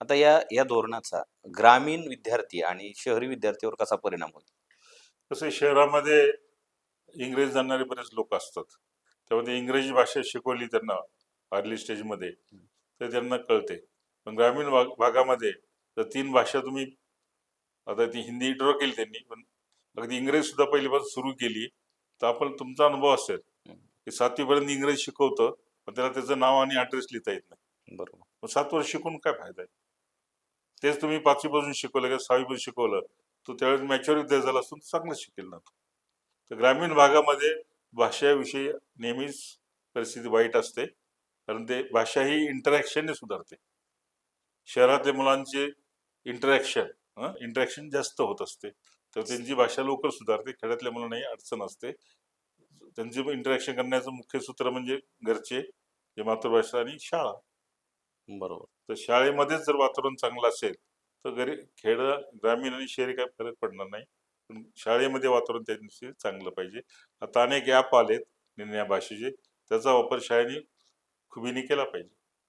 आता या या धोरणाचा ग्रामीण विद्यार्थी आणि शहरी विद्यार्थीवर कसा परिणाम होईल? तसे शहरामध्ये इंग्रजी जाणणारे बरेच लोक असतात. त्यामध्ये इंग्रजी भाषा शिकवली त्यांना अर्ली स्टेजमध्ये तर त्यांना कळते. पण ग्रामीण भाग भागामध्ये तर तीन भाषा तुम्ही आता ती हिंदी इंट्रो केली त्यांनी पण अगदी इंग्रजी सुद्धा पहिलीपासून सुरू केली तर आपण तुमचा अनुभव असेल की सातवीपर्यंत इंग्रजी शिकवतं पण त्याला त्याचं नाव आणि ॲड्रेस लिहिता येत नाही. बरोबर. सात वर्ष शिकून काय फायदा आहे? तेच तुम्ही पाचवीपासून शिकवलं किंवा सहावीपासून शिकवलं तो त्यावेळेस मॅच्युअर विद्यार्थी झाला असून चांगलं शिकेल ना तर ग्रामीण भागामध्ये भाषाविषयी नेहमीच परिस्थिती वाईट असते कारण ते भाषा ही इंटरॅक्शनने सुधारते. शहरातल्या मुलांचे इंटरॅक्शन इंटरॅक्शन जास्त होत असते. तर त्यांची भाषा लवकर सुधारते खेड्यातल्या मुलांनाही अडचण असते. त्यांचे इंटरॅक्शन करण्याचं मुख्य सूत्र म्हणजे घरचे जे मातृभाषा आणि शाळा. बरोबर. तर शाळेमध्येच जर वातावरण चांगलं असेल तर घरी खेड ग्रामीण आणि शहरी काही फरक पडणार नाही. पण शाळेमध्ये वातावरण त्या दिवशी चांगलं पाहिजे. आता अनेक ॲप आलेत निर्णया भाषेचे. त्याचा वापर शाळेने खुबीने केला पाहिजे.